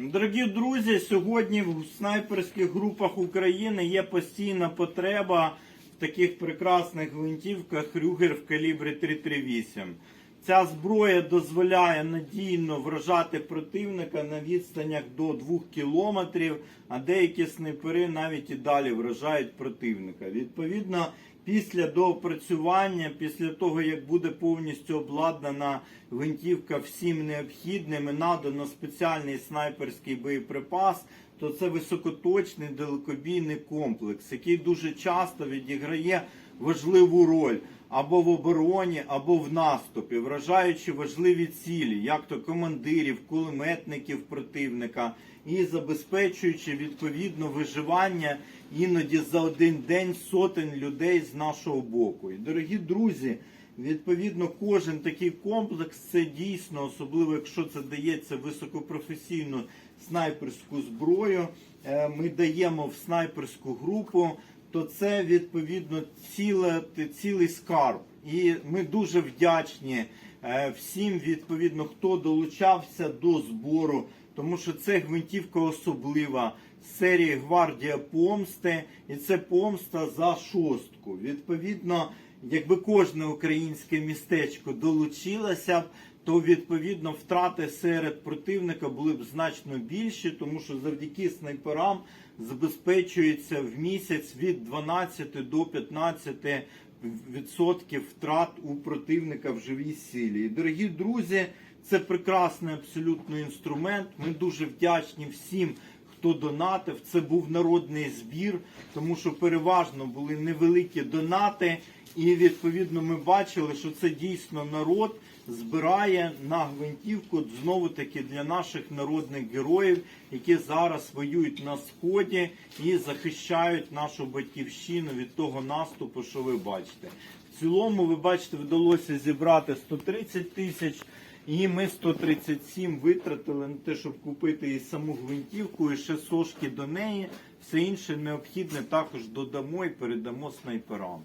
Дорогі друзі, сьогодні в снайперських групах України є постійна потреба в таких прекрасних гвинтівках Рюгер в калібрі 338. Ця зброя дозволяє надійно вражати противника на відстанях до 2 кілометрів, а деякі снайпери навіть і далі вражають противника. Відповідно, після доопрацювання, після того як буде повністю обладнана гвинтівка всім необхідним і надано спеціальний снайперський боєприпас, то це високоточний далекобійний комплекс, який дуже часто відіграє важливу роль або в обороні, або в наступі, вражаючи важливі цілі, як то командирів, кулеметників противника, і забезпечуючи відповідно виживання іноді за один день сотень людей з нашого боку. І дорогі друзі. Відповідно, кожен такий комплекс це дійсно, особливо якщо це дається високопрофесійну снайперську зброю. е, Ми даємо в снайперську групу, то це відповідно ціле, цілий скарб. І ми дуже вдячні е, всім, відповідно, хто долучався до збору, тому що це гвинтівка особлива серії Гвардія Помсти, і це помста за шостку. Відповідно, якби кожне українське містечко долучилося б, то відповідно втрати серед противника були б значно більші, тому що завдяки снайперам забезпечується в місяць від 12 до 15 відсотків втрат у противника в живій силі. І, дорогі друзі, це прекрасний абсолютно інструмент. Ми дуже вдячні всім, хто донатив. Це був народний збір, тому що переважно були невеликі донати. І відповідно ми бачили, що це дійсно народ збирає на гвинтівку знову таки для наших народних героїв, які зараз воюють на сході і захищають нашу батьківщину від того наступу, що ви бачите. В цілому, ви бачите, вдалося зібрати 130 тисяч. І ми 137 витратили на те, щоб купити і саму гвинтівку, і ще сошки до неї. Все інше необхідне також додамо і передамо снайперам.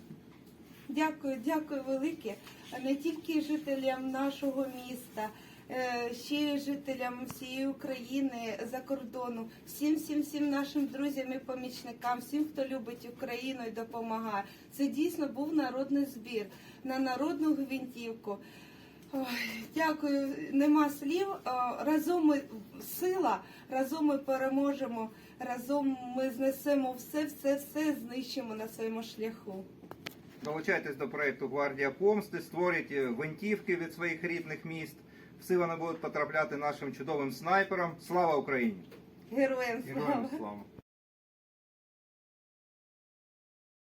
Дякую, дякую велике. Не тільки жителям нашого міста, е, ще й жителям всієї України за кордону, всім, всім, всім нашим друзям і помічникам, всім, хто любить Україну і допомагає. Це дійсно був народний збір на народну гвинтівку. Ой, дякую, нема слів. Е, Разом ми сила, разом ми переможемо, разом ми знесемо все, все, все знищимо на своєму шляху. Долучайтесь до проекту Гвардія Помсти, створюйте гвинтівки від своїх рідних міст. Всі вони будуть потрапляти нашим чудовим снайперам. Слава Україні! Героям слава! Героям слава!